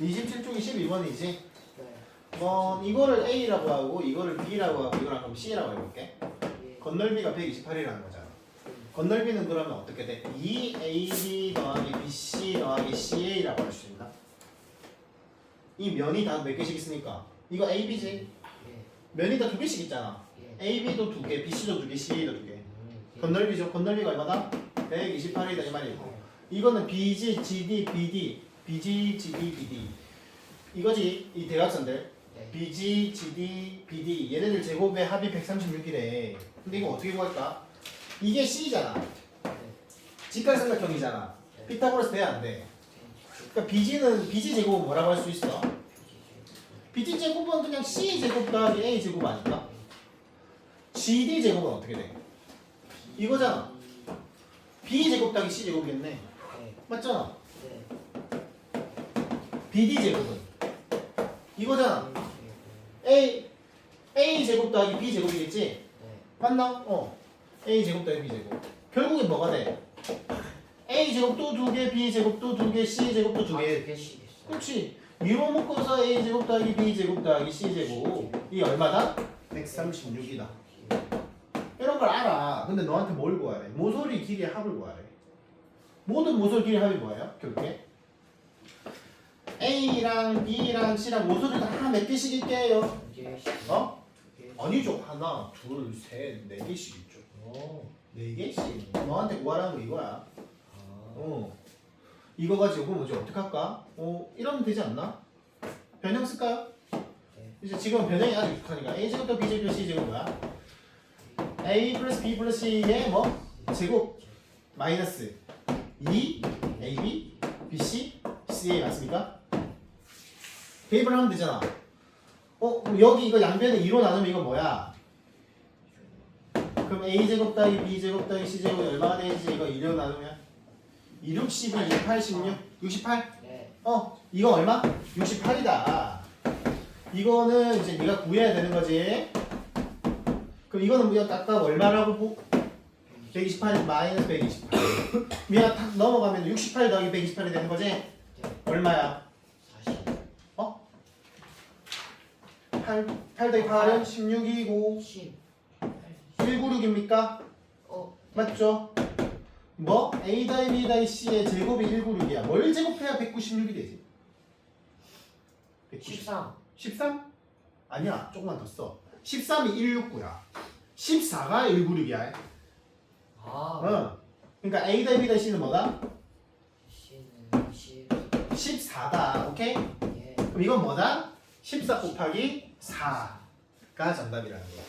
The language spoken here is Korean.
27쪽이 12번이지. 네. 어, 이거를 A라고 하고 이거를 B라고 하고 이거랑 그럼 C라고 해볼게. 예. 건널비가 128이라는 거잖아. 건널비는 그러면 어떻게 돼? 2AB 더하기 BC 더하기 CA라고 할 수 있나? 이 면이 다 몇 개씩 있으니까 이거 AB지? 예. 면이 다 두 개씩 있잖아. 예. AB도 두 개, BC도 두 개, CA도 두 개. 음, 예. 건널비죠. 건널비가 얼마다? 128이다 이 말이고. 이거는 BG, GD, BD, BG, GD, BD. 이거지 이 대각선들. 네. BG, GD, BD 얘네들 제곱의 합이 136이래. 근데 이거 어떻게 구할까? 이게 C잖아. 네. 직각삼각형이잖아. 네. 피타고라스 돼야 안 돼. 그러니까 BG는 BG 제곱은 뭐라고 할 수 있어? BG 제곱은 그냥 C 제곱 더하기 A 제곱 아닐까? GD 제곱은 어떻게 돼? 이거잖아. B 제곱 더하기 C 제곱이겠네. 네. 맞잖아. 네. BD 제곱은 이거잖아. 음, A A 제곱 더하기 B 제곱이겠지? 네. 맞나? 어. A 제곱 더하기 B 제곱. 결국엔 뭐가 돼? A 제곱 또두 개, B 제곱 또두 개, C 제곱 또두 아, 개. 그렇지. 위로 묶어서 A 제곱 더하기 B 제곱 더하기 C 제곱. 이 얼마다? 136이다. 이런 걸 알아. 근데 너한테 뭘 구하래? 모서리 길이의 합을 구하래. 모든 모서리 길이의 합이 뭐예요? 결국에 A랑 B랑 C랑 모서리 다몇 개씩 있게요. 어? 아니죠. 하나, 둘, 셋, 네 개씩 있죠. 오. 네 개씩. 너한테 구하라는 거 이거야. 아. 어. 이거 가지고 뭐지 어떻게 할까? 어 이러면 되지 않나? 변형 쓸까요? 네. 이제 지금 변형이 아주 익숙하니까 a 제곱 더 b 제곱 더 c 제곱 뭐야? a 플러스 b 플러스 c의 뭐 제곱 마이너스 2 a b b c c a 맞습니까? 대입을 하면 되잖아. 어 그럼 여기 이거 양변에 2로 나누면 이거 뭐야? 그럼 a 제곱 더하기 b 제곱 더하기 c 제곱이 얼마가 되지? 이거 2로 나누면 2, 6, 12, 28, 16, 68? 네. 어, 이거 얼마? 68이다. 이거는 이제 네가 구해야 되는 거지. 그럼 이거는 우리가 아까 얼마라고 보? 128 마이너스 128. 위가 탁 넘어가면 68 더하기 128이 되는 거지? 얼마야? 40. 어? 8, 8 더하기 8은 16이고 10. 196입니까? 어. 맞죠? 뭐? A 더하기 B 더하기 C의 제곱이 196이야. 뭘 제곱해야 196이 되지? 190. 13. 13? 아니야 조금만 더 써. 13이 169야. 14가 196이야. 아. 어. 그러니까 A 더하기 B 더하기 C는 뭐다? C는 10. 14다. 오케이? 예. 그럼 이건 뭐다? 14 곱하기 4가 정답이라는 거야.